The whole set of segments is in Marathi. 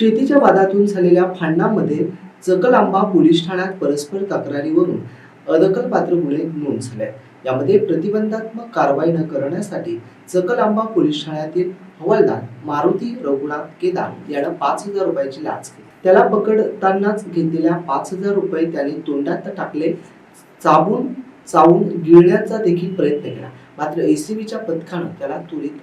शेतीच्या वादातून झालेल्या भांडणामध्ये चकलांबा पोलीस ठाण्यात परस्पर तक्रारीवरून अदखलपात्र गुन्हे नोंद झाले यामध्ये प्रतिबंधात्मक कारवाई न करण्यासाठी चकलांबा पोलीस ठाण्यातील हवालदार मारुती रघुनाथ केदार यानं पाच हजार रुपयाची लाच घेतली त्याला पकडतानाच घेतलेल्या पाच हजार रुपये त्याने तोंडात टाकले चाबून चावून गिळण्याचा देखील प्रयत्न केला. मात्र एसीबीच्या पथकानं त्याला त्वरित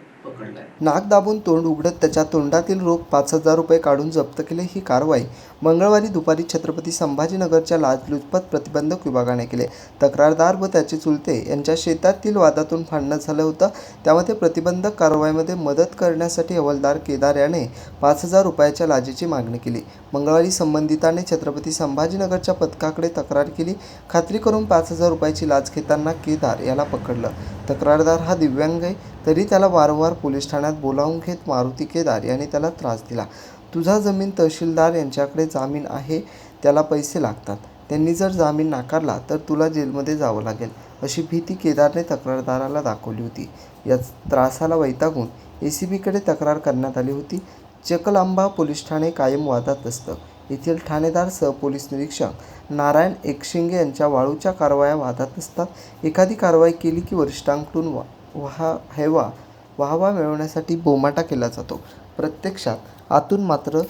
नाक दाबून तोंड उघडत त्याच्या तोंडातील रोख पाच हजार रुपये काढून जप्त केले ही कारवाई मंगळवारी दुपारी छत्रपती संभाजीनगरच्या लाचलुचपत प्रतिबंधक विभागाने केले. तक्रारदार व त्याचे चुलते यांच्या शेतातील वादातून फाडणं झालं होतं. त्यामध्ये प्रतिबंधक कारवाईमध्ये मदत करण्यासाठी हवालदार केदार याने पाच हजार रुपयाच्या लाजेची मागणी केली. मंगळवारी संबंधिताने छत्रपती संभाजीनगरच्या पथकाकडे तक्रार केली. खात्री करून पाच हजार रुपयाची लाच घेताना केदार याला पकडलं. तक्रारदार हा दिव्यांग आहे. तरी त्याला वारंवार पोलीस ठाण्यात बोलावून घेत मारुती केदार यांनी त्याला त्रास दिला. तुझा जमीन तहसीलदार यांच्याकडे जामीन आहे त्याला पैसे लागतात. त्यांनी जर जामीन नाकारला तर तुला जेलमध्ये जावं लागेल अशी भीती केदारने तक्रारदाराला दाखवली होती. या त्रासाला वैतागून ए सी बीकडे तक्रार करण्यात आली होती. चकलांबा पोलीस ठाणे कायम वादात असतं. येथील ठाणेदार सहपोलीस निरीक्षक नारायण एकशिंगे यांच्या वाळूच्या कारवाया वादात असतात एखादी कारवाई केली की वरिष्ठांकडून वा वहा हेवा वाहवा मिळवण्यासाठी बोमाटा केला जातो. प्रत्यक्षात आतून मात्र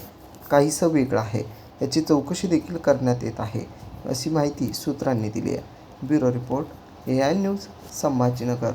काहीसं वेगळं आहे याची चौकशी देखील करण्यात येत आहे अशी माहिती सूत्रांनी दिली आहे. Bureau report A I news Sambhajinagar.